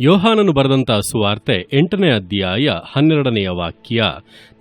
ಯೋಹಾನನು ಬರೆದಂತಹ ಸುವಾರ್ತೆ ಎಂಟನೇ ಅಧ್ಯಾಯ ಹನ್ನೆರಡನೆಯ ವಾಕ್ಯ,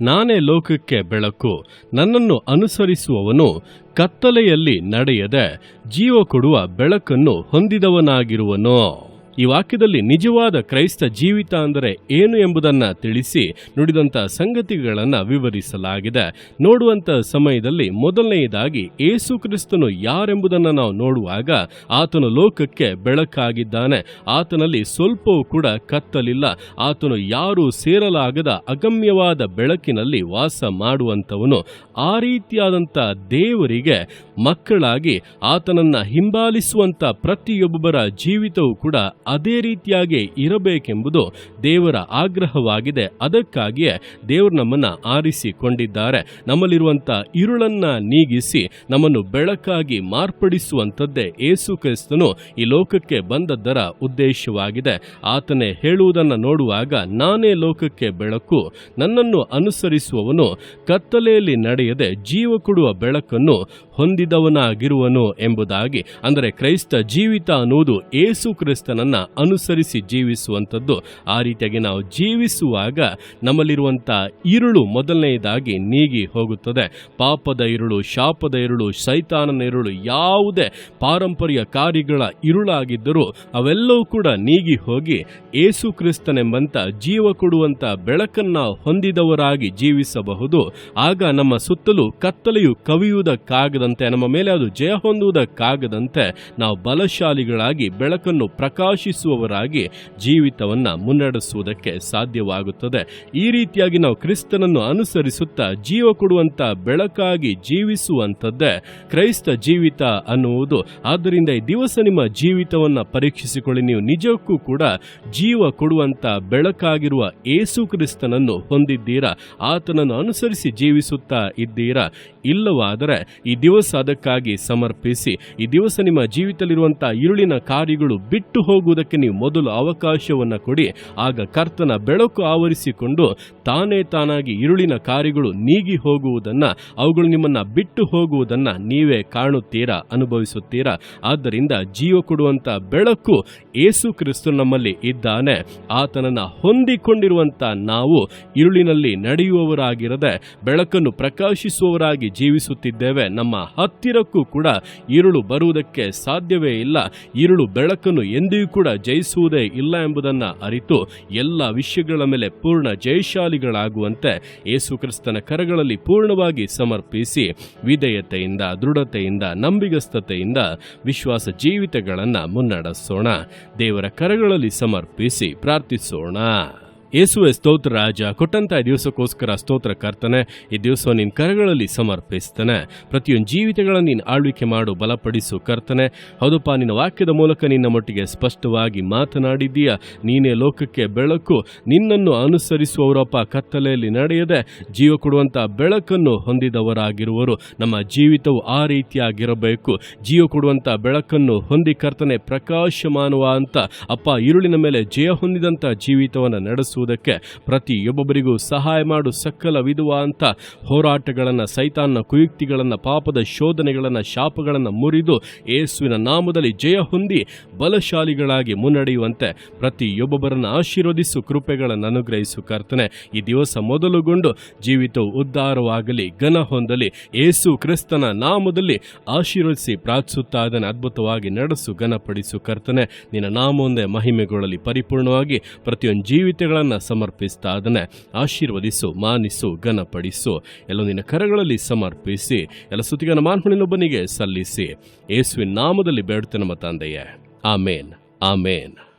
ನಾನೇ ಲೋಕಕ್ಕೆ ಬೆಳಕು, ನನ್ನನ್ನು ಅನುಸರಿಸುವವನು ಕತ್ತಲೆಯಲ್ಲಿ ನಡೆಯದೆ, ಜೀವ ಕೊಡುವ ಬೆಳಕನ್ನು ಹೊಂದಿದವನಾಗಿರುವನು. ಈ ವಾಕ್ಯದಲ್ಲಿ ನಿಜವಾದ ಕ್ರೈಸ್ತ ಜೀವಿತ ಅಂದರೆ ಏನು ಎಂಬುದನ್ನು ತಿಳಿಸಿ ನುಡಿದಂತ ಸಂಗತಿಗಳನ್ನು ವಿವರಿಸಲಾಗಿದೆ. ನೋಡುವಂತ ಸಮಯದಲ್ಲಿ ಮೊದಲನೆಯದಾಗಿ ಏಸು ಕ್ರಿಸ್ತನು ಯಾರೆಂಬುದನ್ನು ನಾವು ನೋಡುವಾಗ ಆತನು ಲೋಕಕ್ಕೆ ಬೆಳಕಾಗಿದ್ದಾನೆ. ಆತನಲ್ಲಿ ಸ್ವಲ್ಪವೂ ಕೂಡ ಕತ್ತಲಿಲ್ಲ. ಆತನು ಯಾರೂ ಸೇರಲಾಗದ ಅಗಮ್ಯವಾದ ಬೆಳಕಿನಲ್ಲಿ ವಾಸ ಮಾಡುವಂಥವನು. ಆ ರೀತಿಯಾದಂಥ ದೇವರಿಗೆ ಮಕ್ಕಳಾಗಿ ಆತನನ್ನು ಹಿಂಬಾಲಿಸುವಂಥ ಪ್ರತಿಯೊಬ್ಬರ ಜೀವಿತವೂ ಕೂಡ ಅದೇ ರೀತಿಯಾಗಿ ಇರಬೇಕೆಂಬುದು ದೇವರ ಆಗ್ರಹವಾಗಿದೆ. ಅದಕ್ಕಾಗಿಯೇ ದೇವರು ನಮ್ಮನ್ನು ಆರಿಸಿಕೊಂಡಿದ್ದಾರೆ. ನಮ್ಮಲ್ಲಿರುವಂಥ ಇರುಳನ್ನು ನೀಗಿಸಿ ನಮ್ಮನ್ನು ಬೆಳಕಾಗಿ ಮಾರ್ಪಡಿಸುವಂಥದ್ದೇ ಏಸು ಕ್ರಿಸ್ತನು ಈ ಲೋಕಕ್ಕೆ ಬಂದದ್ದರ ಉದ್ದೇಶವಾಗಿದೆ. ಆತನೇ ಹೇಳುವುದನ್ನು ನೋಡುವಾಗ ನಾನೇ ಲೋಕಕ್ಕೆ ಬೆಳಕು, ನನ್ನನ್ನು ಅನುಸರಿಸುವವನು ಕತ್ತಲೆಯಲ್ಲಿ ನಡೆಯದೆ ಜೀವ ಕೊಡುವ ಬೆಳಕನ್ನು ಹೊಂದಿದವನಾಗಿರುವನು ಎಂಬುದಾಗಿ, ಅಂದರೆ ಕ್ರೈಸ್ತ ಜೀವಿತ ಅನ್ನುವುದು ಏಸು ಕ್ರಿಸ್ತನನ್ನು ಅನುಸರಿಸಿ ಜೀವಿಸುವಂಥದ್ದು. ಆ ರೀತಿಯಾಗಿ ನಾವು ಜೀವಿಸುವಾಗ ನಮ್ಮಲ್ಲಿರುವಂಥ ಇರುಳು ಮೊದಲನೆಯದಾಗಿ ನೀಗಿ ಹೋಗುತ್ತದೆ. ಪಾಪದ ಇರುಳು, ಶಾಪದ ಇರುಳು, ಸೈತಾನನ ಇರುಳು, ಯಾವುದೇ ಪಾರಂಪರ್ಯ ಕಾರ್ಯಗಳ ಇರುಳಾಗಿದ್ದರೂ ಅವೆಲ್ಲವೂ ಕೂಡ ನೀಗಿ ಹೋಗಿ ಏಸು ಕ್ರಿಸ್ತನೆಂಬಂಥ ಜೀವ ಕೊಡುವಂಥ ಬೆಳಕನ್ನು ಹೊಂದಿದವರಾಗಿ ಜೀವಿಸಬಹುದು. ಆಗ ನಮ್ಮ ಸುತ್ತಲೂ ಕತ್ತಲೆಯು ಕವಿಯುವುದಕ್ಕಾಗದಂತೆ ನಮ್ಮ ಮೇಲೆ ಅದು ಜಯ ಹೊಂದುವುದಕ್ಕಾಗದಂತೆ ನಾವು ಬಲಶಾಲಿಗಳಾಗಿ, ಬೆಳಕನ್ನು ಪ್ರಕಾಶಿಸುವವರಾಗಿ ಜೀವಿತವನ್ನ ಮುನ್ನಡೆಸುವುದಕ್ಕೆ ಸಾಧ್ಯವಾಗುತ್ತದೆ. ಈ ರೀತಿಯಾಗಿ ನಾವು ಕ್ರಿಸ್ತನನ್ನು ಅನುಸರಿಸುತ್ತಾ ಜೀವ ಕೊಡುವಂತ ಬೆಳಕಾಗಿ ಜೀವಿಸುವಂಥದ್ದೇ ಕ್ರೈಸ್ತ ಜೀವಿತ ಅನ್ನುವುದು. ಆದ್ದರಿಂದ ಈ ದಿವಸ ನಿಮ್ಮ ಜೀವಿತವನ್ನ ಪರೀಕ್ಷಿಸಿಕೊಳ್ಳಿ. ನೀವು ನಿಜಕ್ಕೂ ಕೂಡ ಜೀವ ಕೊಡುವಂತ ಬೆಳಕಾಗಿರುವ ಏಸು ಕ್ರಿಸ್ತನನ್ನು ಹೊಂದಿದ್ದೀರಾ? ಆತನನ್ನು ಅನುಸರಿಸಿ ಜೀವಿಸುತ್ತಾ ಇದ್ದೀರಾ? ಇಲ್ಲವಾದರೆ ಈ ಅದಕ್ಕಾಗಿ ಸಮರ್ಪಿಸಿ, ಈ ದಿವಸ ನಿಮ್ಮ ಜೀವಿತದಲ್ಲಿರುವಂತಹ ಇರುಳಿನ ಕಾರ್ಯಗಳು ಬಿಟ್ಟು ಹೋಗುವುದಕ್ಕೆ ನೀವು ಮೊದಲು ಅವಕಾಶವನ್ನು ಕೊಡಿ. ಆಗ ಕರ್ತನ ಬೆಳಕು ಆವರಿಸಿಕೊಂಡು ತಾನೇ ತಾನಾಗಿ ಇರುಳಿನ ಕಾರ್ಯಗಳು ನೀಗಿ ಹೋಗುವುದನ್ನ, ಅವುಗಳು ನಿಮ್ಮನ್ನ ಬಿಟ್ಟು ಹೋಗುವುದನ್ನ ನೀವೇ ಕಾಣುತ್ತೀರಾ, ಅನುಭವಿಸುತ್ತೀರಾ? ಆದ್ದರಿಂದ ಜೀವ ಕೊಡುವಂಥ ಬೆಳಕು ಏಸು ಕ್ರಿಸ್ತು ನಮ್ಮಲ್ಲಿ ಇದ್ದಾನೆ. ಆತನನ್ನ ಹೊಂದಿಕೊಂಡಿರುವಂಥ ನಾವು ಇರುಳಿನಲ್ಲಿ ನಡೆಯುವವರಾಗಿರದೆ, ಬೆಳಕನ್ನು ಪ್ರಕಾಶಿಸುವವರಾಗಿ ಜೀವಿಸುತ್ತಿದ್ದೇವೆ. ನಮ್ಮ ಹತ್ತಿರಕ್ಕೂ ಕೂಡ ಇರುಳು ಬರುವುದಕ್ಕೆ ಸಾಧ್ಯವೇ ಇಲ್ಲ. ಇರುಳು ಬೆಳಕನ್ನು ಎಂದಿಗೂ ಕೂಡ ಜಯಿಸುವುದೇ ಇಲ್ಲ ಎಂಬುದನ್ನು ಅರಿತು ಎಲ್ಲ ವಿಷಯಗಳ ಮೇಲೆ ಪೂರ್ಣ ಜಯಶಾಲಿಗಳಾಗುವಂತೆ ಯೇಸು ಕ್ರಿಸ್ತನ ಕರಗಳಲ್ಲಿ ಪೂರ್ಣವಾಗಿ ಸಮರ್ಪಿಸಿ ವಿಧೇಯತೆಯಿಂದ, ದೃಢತೆಯಿಂದ, ನಂಬಿಗಸ್ತತೆಯಿಂದ ವಿಶ್ವಾಸ ಜೀವಿತಗಳನ್ನು ಮುನ್ನಡೆಸೋಣ. ದೇವರ ಕರಗಳಲ್ಲಿ ಸಮರ್ಪಿಸಿ ಪ್ರಾರ್ಥಿಸೋಣ. ಯೇಸುವೆ ಸ್ತೋತ್ರ ರಾಜ, ಕೊಟ್ಟಂತ ಈ ದಿವಸಕ್ಕೋಸ್ಕರ ಸ್ತೋತ್ರ ಕರ್ತನೆ, ಈ ದಿವಸ ನಿನ್ನ ಕರಗಳಲ್ಲಿ ಸಮರ್ಪಿಸ್ತಾನೆ. ಪ್ರತಿಯೊಂದು ಜೀವಿತಗಳನ್ನು ನೀನು ಆಳ್ವಿಕೆ ಮಾಡು, ಬಲಪಡಿಸು ಕರ್ತನೆ. ಹೌದಪ್ಪ, ನಿನ್ನ ವಾಕ್ಯದ ಮೂಲಕ ನಿನ್ನ ಮಟ್ಟಿಗೆ ಸ್ಪಷ್ಟವಾಗಿ ಮಾತನಾಡಿದೀಯ ನೀನೇ ಲೋಕಕ್ಕೆ ಬೆಳಕು, ನಿನ್ನನ್ನು ಅನುಸರಿಸುವವರಪ್ಪ ಕತ್ತಲೆಯಲ್ಲಿ ನಡೆಯದೆ, ಜೀವ ಕೊಡುವಂಥ ಬೆಳಕನ್ನು ಹೊಂದಿದವರಾಗಿರುವರು. ನಮ್ಮ ಜೀವಿತವು ಆ ರೀತಿಯಾಗಿರಬೇಕು. ಜೀವ ಕೊಡುವಂಥ ಬೆಳಕನ್ನು ಹೊಂದಿ ಕರ್ತನೆ ಅಂತ. ಅಪ್ಪ ಇರುಳಿನ ಮೇಲೆ ಜಯ ಹೊಂದಿದಂಥ ಜೀವಿತವನ್ನು ನಡೆಸುವುದಕ್ಕೆ ಪ್ರತಿಯೊಬ್ಬೊಬ್ಬರಿಗೂ ಸಹಾಯ ಮಾಡು ಸಕಲ ಅಂತ ಹೋರಾಟಗಳನ್ನು, ಸೈತಾನ್ನ ಕುಯುಕ್ತಿಗಳನ್ನು, ಪಾಪದ ಶೋಧನೆಗಳನ್ನು, ಶಾಪಗಳನ್ನು ಮುರಿದು ಏಸುವಿನ ನಾಮದಲ್ಲಿ ಜಯ ಹೊಂದಿ ಬಲಶಾಲಿಗಳಾಗಿ ಮುನ್ನಡೆಯುವಂತೆ ಪ್ರತಿಯೊಬ್ಬೊಬ್ಬರನ್ನು ಆಶೀರ್ವದಿಸು, ಕೃಪೆಗಳನ್ನು ಅನುಗ್ರಹಿಸು ಕರ್ತನೆ. ಈ ದಿವಸ ಮೊದಲುಗೊಂಡು ಜೀವಿತವು ಉದ್ಧಾರವಾಗಲಿ, ಘನ ಹೊಂದಲಿ ಏಸು ಕ್ರಿಸ್ತನ ನಾಮದಲ್ಲಿ ಆಶೀರ್ವದಿಸಿ ಪ್ರಾರ್ಥಿಸುತ್ತಾ ಅದನ್ನು ಅದ್ಭುತವಾಗಿ ನಡೆಸು, ಘನಪಡಿಸು ಕರ್ತನೆ. ನಿನ್ನ ನಾಮೊಂದೇ ಮಹಿಮೆಗೊಳ್ಳಲಿ, ಪರಿಪೂರ್ಣವಾಗಿ ಪ್ರತಿಯೊಂದು ಜೀವಿತಗಳನ್ನು ಸಮರ್ಪಿಸ್ತಾ ಅದನ್ನು ಆಶೀರ್ವದಿಸು, ಮಾನಿಸು, ಘನಪಡಿಸು. ಎಲ್ಲ ನಿನ್ನ ಕರಗಳಲ್ಲಿ ಸಮರ್ಪಿಸಿ, ಎಲ್ಲ ಸುತ್ತಿಗನ ಮಾನ್ಹುಣಿನೊಬ್ಬನಿಗೆ ಸಲ್ಲಿಸಿ. ಯೇಸುವಿನ ನಾಮದಲ್ಲಿ ಬೇಡುತ್ತೆ ನಮ್ಮ ತಂದೆಯೇ. ಆಮೇನ್. ಆಮೇನ್.